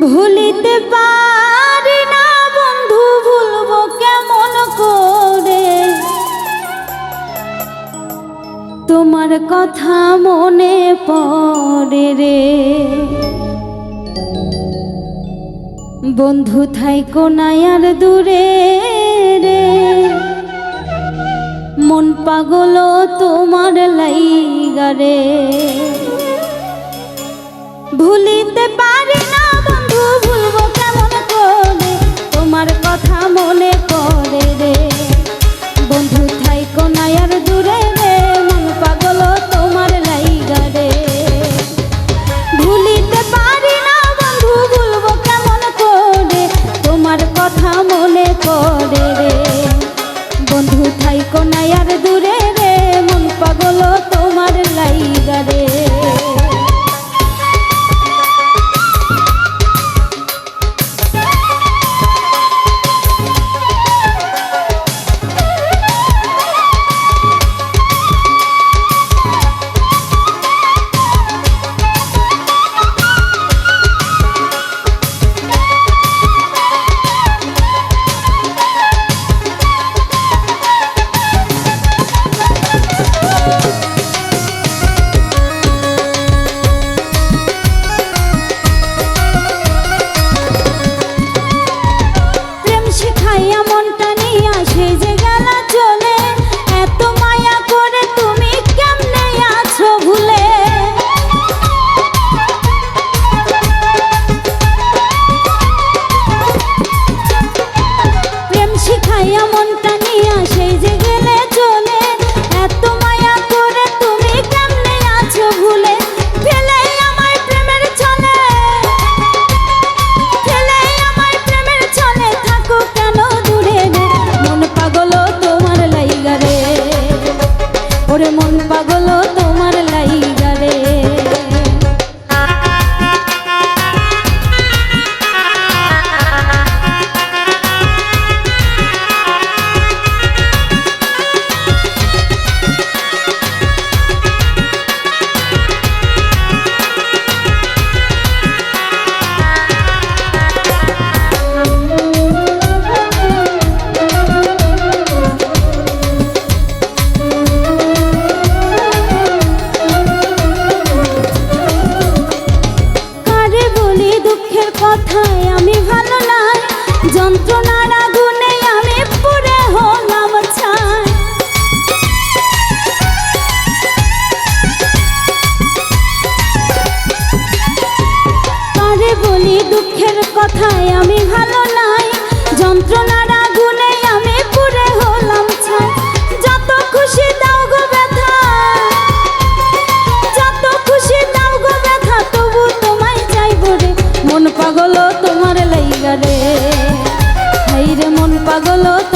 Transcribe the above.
ভুলিতে পারি না বন্ধু, ভুলব কেমন করে? তোমার কথা মনে পড়ে রে। বন্ধু থাই আর দূরে রে। মন পাগল তোমার লাইগারে ভুলি flota.